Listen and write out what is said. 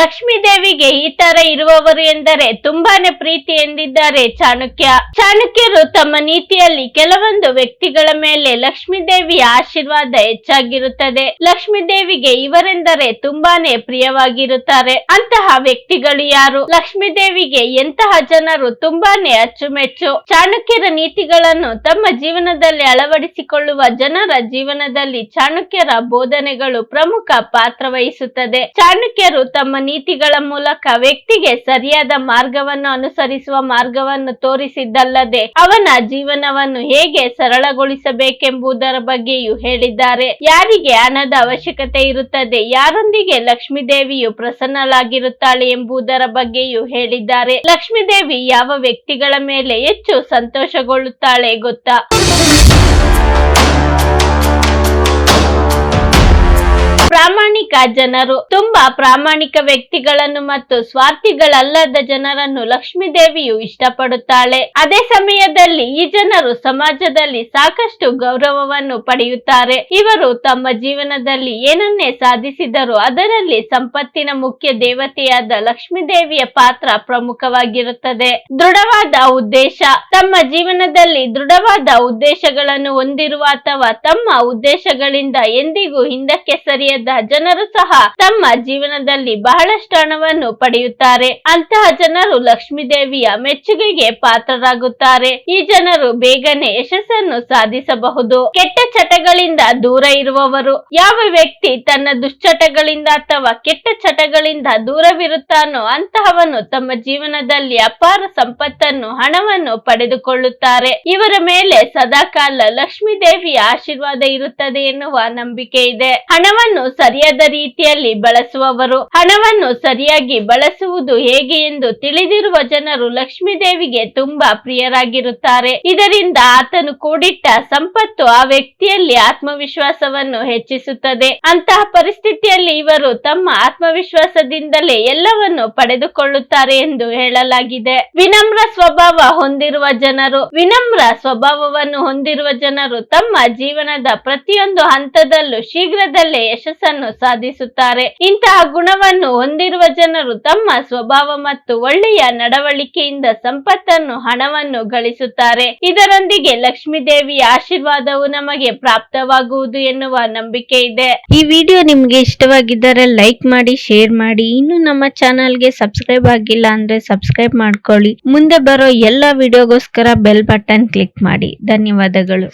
ಲಕ್ಷ್ಮೀ ದೇವಿಗೆ ಈ ತರ ಇರುವವರು ಎಂದರೆ ತುಂಬಾನೇ ಪ್ರೀತಿ ಎಂದಿದ್ದಾರೆ ಚಾಣಕ್ಯ. ಚಾಣಕ್ಯರು ತಮ್ಮ ನೀತಿಯಲ್ಲಿ ಕೆಲವೊಂದು ವ್ಯಕ್ತಿಗಳ ಮೇಲೆ ಲಕ್ಷ್ಮೀ ದೇವಿಯ ಆಶೀರ್ವಾದ ಹೆಚ್ಚಾಗಿರುತ್ತದೆ. ಲಕ್ಷ್ಮೀ ದೇವಿಗೆ ಇವರೆಂದರೆ ತುಂಬಾನೇ ಪ್ರಿಯವಾಗಿರುತ್ತಾರೆ. ಅಂತಹ ವ್ಯಕ್ತಿಗಳು ಯಾರು? ಲಕ್ಷ್ಮೀ ದೇವಿಗೆ ಎಂತಹ ಜನರು ತುಂಬಾನೇ ಅಚ್ಚುಮೆಚ್ಚು. ಚಾಣಕ್ಯರ ನೀತಿಗಳನ್ನು ತಮ್ಮ ಜೀವನದಲ್ಲಿ ಅಳವಡಿಸಿಕೊಳ್ಳುವ ಜನರ ಜೀವನದಲ್ಲಿ ಚಾಣಕ್ಯರ ಬೋಧನೆಗಳು ಪ್ರಮುಖ ಪಾತ್ರ ವಹಿಸುತ್ತದೆ. ಚಾಣಕ್ಯರು ತಮ್ಮ ನೀತಿಗಳ ಮೂಲಕ ವ್ಯಕ್ತಿಗೆ ಸರಿಯಾದ ಮಾರ್ಗವನ್ನು ಅನುಸರಿಸುವ ಮಾರ್ಗವನ್ನು ತೋರಿಸಿದ್ದಲ್ಲದೆ ಅವನ ಜೀವನವನ್ನು ಹೇಗೆ ಸರಳಗೊಳಿಸಬೇಕೆಂಬುದರ ಬಗ್ಗೆಯೂ ಹೇಳಿದ್ದಾರೆ. ಯಾರಿಗೆ ಹಣದ ಅವಶ್ಯಕತೆ ಇರುತ್ತದೆ, ಯಾರೊಂದಿಗೆ ಲಕ್ಷ್ಮೀ ದೇವಿಯು ಎಂಬುದರ ಬಗ್ಗೆಯೂ ಹೇಳಿದ್ದಾರೆ. ಲಕ್ಷ್ಮೀ ದೇವಿ ಯಾವ ವ್ಯಕ್ತಿಗಳ ಮೇಲೆ ಹೆಚ್ಚು ಸಂತೋಷಗೊಳ್ಳುತ್ತಾಳೆ ಗೊತ್ತಾ? ಜನರು. ತುಂಬಾ ಪ್ರಾಮಾಣಿಕ ವ್ಯಕ್ತಿಗಳನ್ನು ಮತ್ತು ಸ್ವಾರ್ಥಿಗಳಲ್ಲದ ಜನರನ್ನು ಲಕ್ಷ್ಮೀ ದೇವಿಯು ಇಷ್ಟಪಡುತ್ತಾಳೆ. ಅದೇ ಸಮಯದಲ್ಲಿ ಈ ಜನರು ಸಮಾಜದಲ್ಲಿ ಸಾಕಷ್ಟು ಗೌರವವನ್ನು ಪಡೆಯುತ್ತಾರೆ. ಇವರು ತಮ್ಮ ಜೀವನದಲ್ಲಿ ಏನನ್ನೇ ಸಾಧಿಸಿದರೂ ಅದರಲ್ಲಿ ಸಂಪತ್ತಿನ ಮುಖ್ಯ ದೇವತೆಯಾದ ಲಕ್ಷ್ಮೀ ದೇವಿಯ ಪಾತ್ರ ಪ್ರಮುಖವಾಗಿರುತ್ತದೆ. ದೃಢವಾದ ಉದ್ದೇಶ. ತಮ್ಮ ಜೀವನದಲ್ಲಿ ದೃಢವಾದ ಉದ್ದೇಶಗಳನ್ನು ಹೊಂದಿರುವ ಅಥವಾ ತಮ್ಮ ಉದ್ದೇಶಗಳಿಂದ ಎಂದಿಗೂ ಹಿಂದಕ್ಕೆ ಸರಿಯದ ಜನರು ಸಹ ತಮ್ಮ ಜೀವನದಲ್ಲಿ ಬಹಳಷ್ಟು ಹಣವನ್ನು ಪಡೆಯುತ್ತಾರೆ. ಅಂತಹ ಜನರು ಲಕ್ಷ್ಮೀ ದೇವಿಯ ಮೆಚ್ಚುಗೆಗೆ ಪಾತ್ರರಾಗುತ್ತಾರೆ. ಈ ಜನರು ಬೇಗನೆ ಯಶಸ್ಸನ್ನು ಸಾಧಿಸಬಹುದು. ಕೆಟ್ಟ ಚಟಗಳಿಂದ ದೂರ ಇರುವವರು, ಯಾವ ವ್ಯಕ್ತಿ ತನ್ನ ದುಶ್ಚಟಗಳಿಂದ ಅಥವಾ ಕೆಟ್ಟ ಚಟಗಳಿಂದ ದೂರವಿರುತ್ತಾನೋ ಅಂತಹವನು ತಮ್ಮ ಜೀವನದಲ್ಲಿ ಅಪಾರ ಸಂಪತ್ತನ್ನು, ಹಣವನ್ನು ಪಡೆದುಕೊಳ್ಳುತ್ತಾರೆ. ಇವರ ಮೇಲೆ ಸದಾಕಾಲ ಲಕ್ಷ್ಮೀ ದೇವಿಯ ಆಶೀರ್ವಾದ ಇರುತ್ತದೆ ಎನ್ನುವ ನಂಬಿಕೆ ಇದೆ. ಹಣವನ್ನು ಸರಿಯಾದ ರೀತಿಯಲ್ಲಿ ಬಳಸುವವರು. ಹಣವನ್ನು ಸರಿಯಾಗಿ ಬಳಸುವುದು ಹೇಗೆ ಎಂದು ತಿಳಿದಿರುವ ಜನರು ಲಕ್ಷ್ಮೀದೇವಿಗೆ ತುಂಬಾ ಪ್ರಿಯರಾಗಿರುತ್ತಾರೆ. ಇದರಿಂದ ಆತನು ಕೂಡಿಟ್ಟ ಸಂಪತ್ತು ಆ ವ್ಯಕ್ತಿಯಲ್ಲಿ ಆತ್ಮವಿಶ್ವಾಸವನ್ನು ಹೆಚ್ಚಿಸುತ್ತದೆ. ಅಂತಹ ಪರಿಸ್ಥಿತಿಯಲ್ಲಿ ಇವರು ತಮ್ಮ ಆತ್ಮವಿಶ್ವಾಸದಿಂದಲೇ ಎಲ್ಲವನ್ನು ಪಡೆದುಕೊಳ್ಳುತ್ತಾರೆ ಎಂದು ಹೇಳಲಾಗಿದೆ. ವಿನಮ್ರ ಸ್ವಭಾವ ಹೊಂದಿರುವ ಜನರು, ವಿನಮ್ರ ಸ್ವಭಾವವನ್ನು ಹೊಂದಿರುವ ಜನರು ತಮ್ಮ ಜೀವನದ ಪ್ರತಿಯೊಂದು ಹಂತದಲ್ಲೂ ಶೀಘ್ರದಲ್ಲೇ ಯಶಸ್ಸನ್ನು ಸಾಧಿಸುತ್ತಾರೆ ಇಂತಹ ಗುಣವನ್ನು ಹೊಂದಿರುವ ಜನರು ತಮ್ಮ ಸ್ವಭಾವ ಮತ್ತು ಒಳ್ಳೆಯ ನಡವಳಿಕೆಯಿಂದ ಸಂಪತ್ತನ್ನು, ಹಣವನ್ನು ಗಳಿಸುತ್ತಾರೆ. ಇದರೊಂದಿಗೆ ಲಕ್ಷ್ಮೀ ದೇವಿಯ ಆಶೀರ್ವಾದವು ನಮಗೆ ಪ್ರಾಪ್ತವಾಗುವುದು ಎನ್ನುವ ನಂಬಿಕೆ ಇದೆ. ಈ ವಿಡಿಯೋ ನಿಮ್ಗೆ ಇಷ್ಟವಾಗಿದ್ದರೆ ಲೈಕ್ ಮಾಡಿ, ಶೇರ್ ಮಾಡಿ. ಇನ್ನು ನಮ್ಮ ಚಾನಲ್ಗೆ ಸಬ್ಸ್ಕ್ರೈಬ್ ಆಗಿಲ್ಲ ಅಂದ್ರೆ ಸಬ್ಸ್ಕ್ರೈಬ್ ಮಾಡ್ಕೊಳ್ಳಿ. ಮುಂದೆ ಬರೋ ಎಲ್ಲ ವಿಡಿಯೋಗೋಸ್ಕರ ಬೆಲ್ ಬಟನ್ ಕ್ಲಿಕ್ ಮಾಡಿ. ಧನ್ಯವಾದಗಳು.